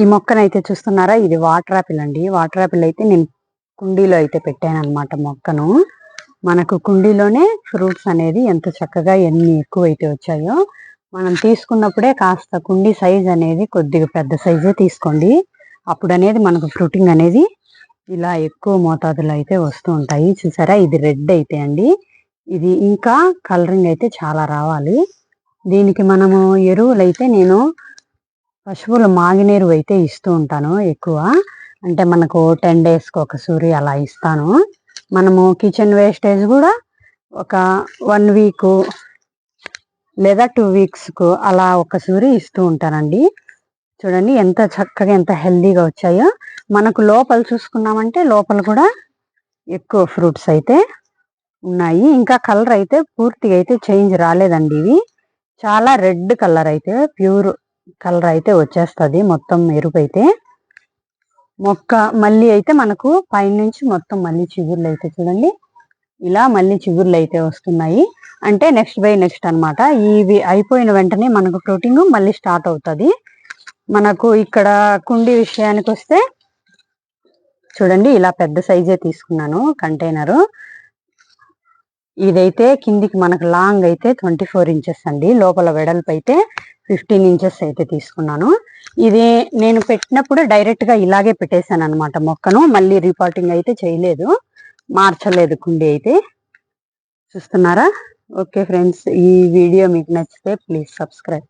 ఈ మొక్కనైతే చూస్తున్నారా? ఇది వాటర్ యాపిల్ అండి. వాటర్ యాపిల్ అయితే నేను కుండీలో అయితే పెట్టాను అనమాట మొక్కను. మనకు కుండీలోనే ఫ్రూట్స్ అనేది ఎంత చక్కగా ఎన్ని ఎక్కువ అయితే వచ్చాయో మనం తీసుకున్నప్పుడే కాస్త కుండీ సైజ్ అనేది కొద్దిగా పెద్ద సైజే తీసుకోండి. అప్పుడు అనేది మనకు ఫ్రూటింగ్ అనేది ఇలా ఎక్కువ మోతాదులో అయితే వస్తూ ఉంటాయి. చూసారా? ఇది రెడ్ అయితే అండి. ఇది ఇంకా కలరింగ్ అయితే చాలా రావాలి. దీనికి మనము ఎరువులు అయితే నేను పశువులు మాగినీరు అయితే ఇస్తూ ఉంటాను ఎక్కువ. అంటే మనకు టెన్ డేస్కి ఒక సూరి అలా ఇస్తాను. మనము కిచెన్ వేస్టేజ్ కూడా ఒక వన్ వీక్ లేదా టూ వీక్స్కు అలా ఒక సూరి ఇస్తూ ఉంటానండి. చూడండి ఎంత చక్కగా ఎంత హెల్దీగా వచ్చాయో. మనకు లోపల చూసుకున్నామంటే లోపల కూడా ఎక్కువ ఫ్రూట్స్ అయితే ఉన్నాయి. ఇంకా కలర్ అయితే పూర్తిగా అయితే చేంజ్ రాలేదండి ఇవి. చాలా రెడ్ కలర్ అయితే ప్యూర్ కలర్ అయితే వచ్చేస్తుంది. మొత్తం ఎరుపు అయితే మొక్క మళ్ళీ అయితే మనకు పైనుంచి మొత్తం మళ్ళీ చిగుర్లు అయితే చూడండి. ఇలా మళ్ళీ చిగుర్లు అయితే వస్తున్నాయి. అంటే నెక్స్ట్ బై నెక్స్ట్ అనమాట ఇవి అయిపోయిన వెంటనే మనకు ఫ్రూటింగ్ మళ్ళీ స్టార్ట్ అవుతుంది. మనకు ఇక్కడ కుండి విషయానికి వస్తే చూడండి ఇలా పెద్ద సైజే తీసుకున్నాను కంటైనరు. ఇదైతే కిందికి మనకు లాంగ్ అయితే ట్వంటీ ఫోర్ ఇంచెస్ అండి. లోపల వెడల్పు అయితే ఫిఫ్టీన్ ఇంచెస్ అయితే తీసుకున్నాను. ఇది నేను పెట్టినప్పుడు డైరెక్ట్గా ఇలాగే పెట్టేశాను అనమాట మొక్కను. మళ్ళీ రిపోర్టింగ్ అయితే చేయలేదు. మార్చలేదు కుండి అయితే. చూస్తున్నారా? ఓకే ఫ్రెండ్స్ ఈ వీడియో మీకు నచ్చితే ప్లీజ్ సబ్స్క్రైబ్